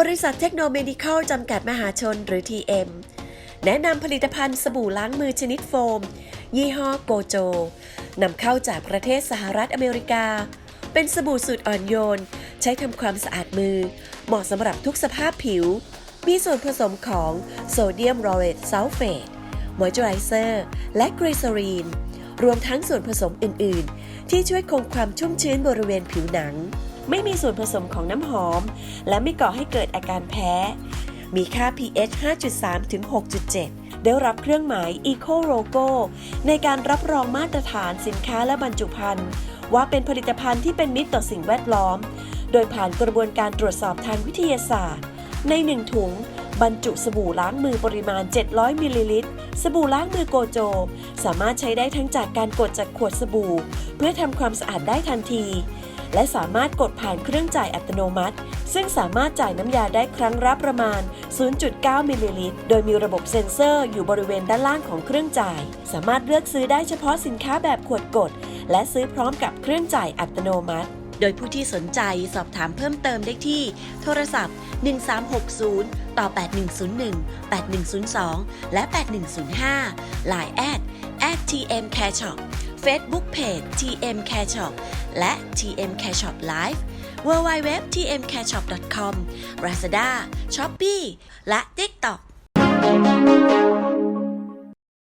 บริษัทเทคโนโมดิคอลจำกัดมหาชนหรือ TM แนะนำผลิตภัณฑ์สบู่ล้างมือชนิดโฟม ยี่ห้อโกโจนำเข้าจากประเทศสหรัฐอเมริกา เป็นสบู่สูตรอ่อนโยน ใช้ทำความสะอาดมือ เหมาะสำหรับทุกสภาพผิว มีส่วนผสมของโซเดียมลอเรตซัลเฟตมอยเจอไรเซอร์ และกรีซอรีน รวมทั้งส่วนผสมอื่น ๆ ที่ช่วยคงความชุ่มชื้นบริเวณผิวหนัง ไม่มีส่วนผสมของน้ำหอม และไม่ก่อให้เกิดอาการแพ้ มีค่า pH 5.3 ถึง 6.7 ได้รับเครื่องหมาย Eco Logo ในการรับรองมาตรฐานสินค้าและบรรจุภัณฑ์ว่าเป็นผลิตภัณฑ์ที่เป็นมิตรต่อสิ่งแวดล้อม โดยผ่านกระบวนการตรวจสอบทางวิทยาศาสตร์ ใน 1 ถุงบรรจุสบู่ล้างมือปริมาณ 700 มิลลิลิตร สบู่ล้างมือโกโจ สามารถใช้ได้ทั้งจากการกดจากขวดสบู่ เพื่อทำความสะอาดได้ทันที และสามารถกดผ่านเครื่องจ่ายอัตโนมัติ ซึ่งสามารถจ่ายน้ำยาได้ครั้งละประมาณ 0.9 มิลลิลิตร โดยมีระบบเซ็นเซอร์อยู่บริเวณด้านล่างของเครื่องจ่าย สามารถเลือกซื้อได้เฉพาะสินค้าแบบขวดกด และซื้อพร้อมกับเครื่องจ่ายอัตโนมัติ โดยผู้ที่สนใจสอบถามเพิ่มเติมได้ที่ โทรศัพท์ 1360 ต่อ 8101 8102 และ 8105 Line แอด at tm care shop Facebook Page tm care shop และ tm care shop live www tmcareshop com Lazada Shopee และ TikTok